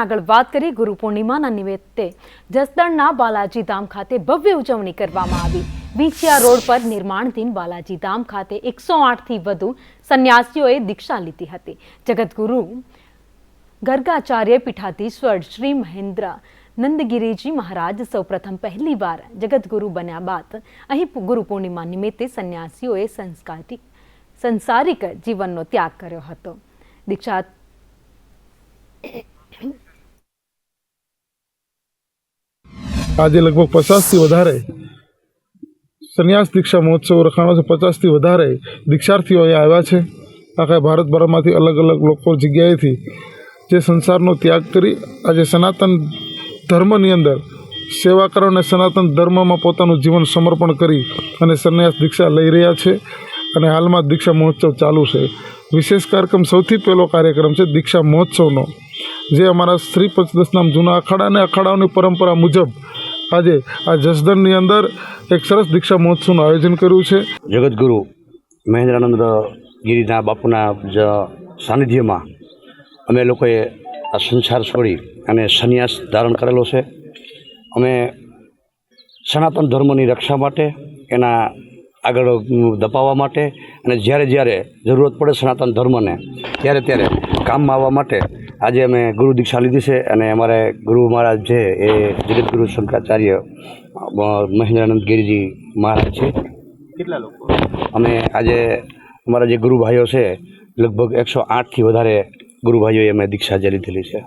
આગળ વાત કરીએ ગુરુ પૂર્ણિમાના નિમિત્તે. જસદણના બાલાજી ધામ ખાતે ભવ્ય ઉજવણી કરવામાં આવી. વિંછિયા રોડ પર નિર્માણધીન બાલાજી ધામ ખાતે એકસો આઠથી વધુ સંન્યાસીઓએ દીક્ષા લીધી હતી. જગતગુરુ ગર્ગાચાર્ય પીઠાધીશ્વર શ્રી મહેન્દ્ર, નંદગીરીજી મહારાજ સૌપ્રથમ પહેલીવાર જગતગુરુ બન્યા બાદ અહીં ગુરુ પૂર્ણિમા નિમિત્તે સંન્યાસીઓએ સંસ્કારિક સંસારિક જીવનનો ત્યાગ કર્યો હતો. દીક્ષા આજે લગભગ પચાસથી વધારે સંન્યાસ દીક્ષા મહોત્સવ રખાણો છે, પચાસથી વધારે દીક્ષાર્થીઓ અહીંયા આવ્યા છે. આખા ભારતભરમાંથી અલગ અલગ લોકો જગ્યાએથી જે સંસારનો ત્યાગ કરી આજે સનાતન ધર્મની અંદર સેવા કરો અને સનાતન ધર્મમાં પોતાનું જીવન સમર્પણ કરી અને સંન્યાસ દીક્ષા લઈ રહ્યા છે અને હાલમાં દીક્ષા મહોત્સવ ચાલુ છે. વિશેષ કાર્યક્રમ સૌથી પહેલો કાર્યક્રમ છે દીક્ષા મહોત્સવનો, જે અમારા શ્રી પંચદશનામ જૂના અખાડા અને અખાડાઓની પરંપરા મુજબ આજે આ જસદણની અંદર એક સરસ દીક્ષા મહોત્સવનું આયોજન કર્યું છે. જગતગુરુ મહેન્દ્રાનંદ ગિરિના બાપુના જ સાનિધ્યમાં અમે લોકોએ આ સંસાર છોડી અને સંન્યાસ ધારણ કરેલો છે. અમે સનાતન ધર્મની રક્ષા માટે, એના આગળ દપાવવા માટે અને જ્યારે જ્યારે જરૂરત પડે સનાતન ધર્મને, ત્યારે ત્યારે કામમાં આવવા માટે આજે અમે ગુરુ દીક્ષા લીધી છે અને અમારે ગુરુ મહારાજ છે એ જગતગુરુ શંકરાચાર્ય મહેન્દ્રાનંદ ગિરિજી મહારાજ છે. કેટલા લોકો? અમે આજે અમારા જે ગુરુભાઈઓ છે લગભગ એકસો આઠથી વધારે ગુરુભાઈઓએ અમે દીક્ષા જે લીધેલી છે.